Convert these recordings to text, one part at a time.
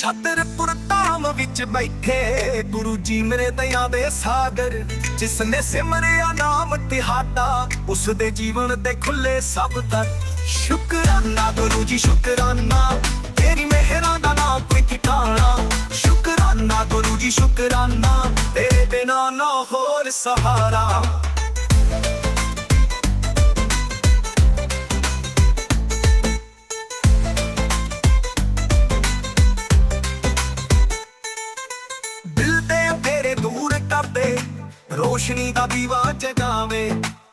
ਛਤਰਪੁਰ ਧਾਮ ਵਿੱਚ ਬੈਠੇ ਗੁਰੂ ਜੀ ਮੇਰੇ ਦਇਆ ਦੇ ਸਾਗਰ ਜਿਸ ਨੇ ਸਿਮਰਿਆ ਨਾਮ ਤਿਹਾਡਾ ਉਸ ਦੇ ਜੀਵਨ ਤੇ ਖੁੱਲੇ ਸਭ ਤੱਕ ਸ਼ੁਕਰਾਨਾ। ਗੁਰੂ ਜੀ, ਸ਼ੁਕਰਾਨਾ, ਤੇਰੀ ਮਿਹਰਾਂ ਦਾ ਨਾ ਕੋਈ ਠਿਕਾਣਾ। ਸ਼ੁਕਰਾਨਾ, ਗੁਰੂ ਜੀ, ਸ਼ੁਕਰਾਨਾ, ਤੇਰੇ ਬਿਨਾ ਨਾ ਹੋਰ ਸਹਾਰਾ। ਰੋਸ਼ਨੀ ਦਾ ਦੀਵਾ ਜਗਾਵੇ।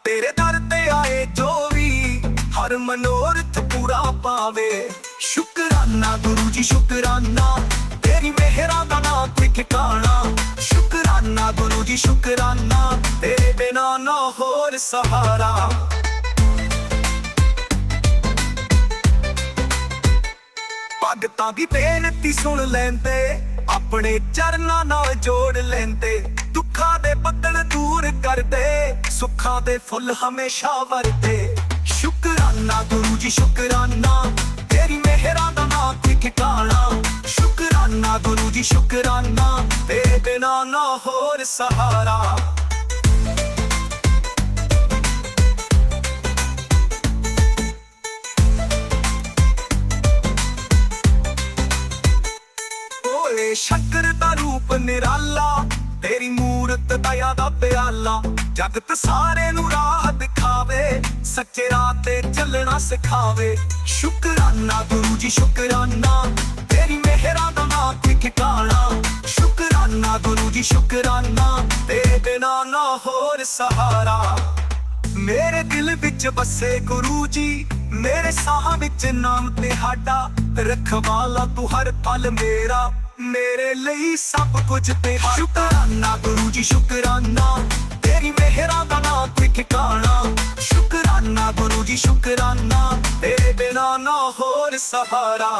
ਤੇਰੇ ਦਰ ਤੇ ਆਏ ਜੋ ਵੀ, ਹਰ ਮਨੋਰਥ ਪੂਰਾ ਪਾਵੇ। ਸ਼ੁਕਰਾਨਾ ਗੁਰੂ ਜੀ, ਸ਼ੁਕਰਾਨਾ। ਤੇਰੀ ਮਿਹਰਾਂ ਦਾ ਨਾ ਕੋਈ ਠਿਕਾਣਾ ਸ਼ੁਕਰਾਨਾ ਗੁਰੂ ਜੀ, ਸ਼ੁਕਰਾਨਾ। ਤੇਰੇ ਬਿਨਾ ਨਾ ਹੋਰ ਸਹਾਰਾ। ਭਗਤਾਂ ਦੀ ਬੇਨਤੀ ਸੁਣ ਲੈਂਦੇ, ਆਪਣੇ ਚਰਨਾਂ ਨਾਲ ਜੋੜ ਲੈਂਦੇ। ਦੁੱਖਾਂ ਦੇ ਬੱਦਲ ਦੂਰ ਕਰਦੇ, ਸੁੱਖਾਂ ਦੇ ਫੁੱਲ ਹਮੇਸ਼ਾ ਵਰਦੇ ਸ਼ੁਕਰਾਨਾ ਗੁਰੂ ਜੀ, ਸ਼ੁਕਰਾਨਾ, ਤੇਰੀ ਮਿਹਰਾਂ ਦਾ ਨਾ ਕੋਈ ਠਿਕਾਣਾ ਸ਼ੁਕਰਾਨਾ ਗੁਰੂ ਜੀ, ਸ਼ੁਕਰਾਨਾ, ਤੇਰੇ ਬਿਨਾ ਨਾ ਹੋਰ ਸਹਾਰਾ। ਓਏ ਸ਼ੰਕਰ ਦਾ ਰੂਪ ਨਿਰਾਲਾ ਤੇਰੀ ਮੂਰਤ ਦਇਆ ਦਾ ਪਿਆਲਾ। ਜਗਤ ਸਾਰੇ ਨੂੰ ਰਾਹ ਦਿਖਾਵੇ, ਸੱਚੇ ਰਾਹ ਤੇ ਚੱਲਣਾ ਸਿਖਾਵੇ। ਸ਼ੁਕਰਾਨਾ ਗੁਰੂ ਜੀ, ਸ਼ੁਕਰਾਨਾ। ਤੇਰੀ ਮਿਹਰਾਂ ਦਾ ਨਾ ਕੋਈ ਠਿਕਾਣਾ। ਸ਼ੁਕਰਾਨਾ ਗੁਰੂ ਜੀ, ਸ਼ੁਕਰਾਨਾ। ਤੇਰੇ ਬਿਨਾ ਨਾ ਹੋਰ ਸਹਾਰਾ। ਮੇਰੇ ਦਿਲ ਵਿੱਚ ਬਸੇ ਗੁਰੂ ਜੀ, ਮੇਰੇ ਸਾਹ ਵਿੱਚ ਨਾਮ ਤੇ ਤੁਹਾਡਾ ਰਖਵਾਲਾ, ਤੂੰ ਹਰ ਪਲ ਮੇਰਾ। ਮੇਰੇ ਲਈ ਸਭ ਕੁਝ ਤੇਰਾ ਸ਼ੁਕਰਾਨਾ ਗੁਰੂ ਜੀ ਸ਼ੁਕਰਾਨਾ। ਤੇਰੀ ਮਿਹਰਾਂ ਦਾ ਨਾ ਕੋਈ ਠਿਕਾਣਾ ਸ਼ੁਕਰਾਨਾ ਗੁਰੂ ਜੀ ਸ਼ੁਕਰਾਨਾ। ਤੇਰੇ ਬਿਨਾ ਨਾ ਹੋਰ ਸਹਾਰਾ।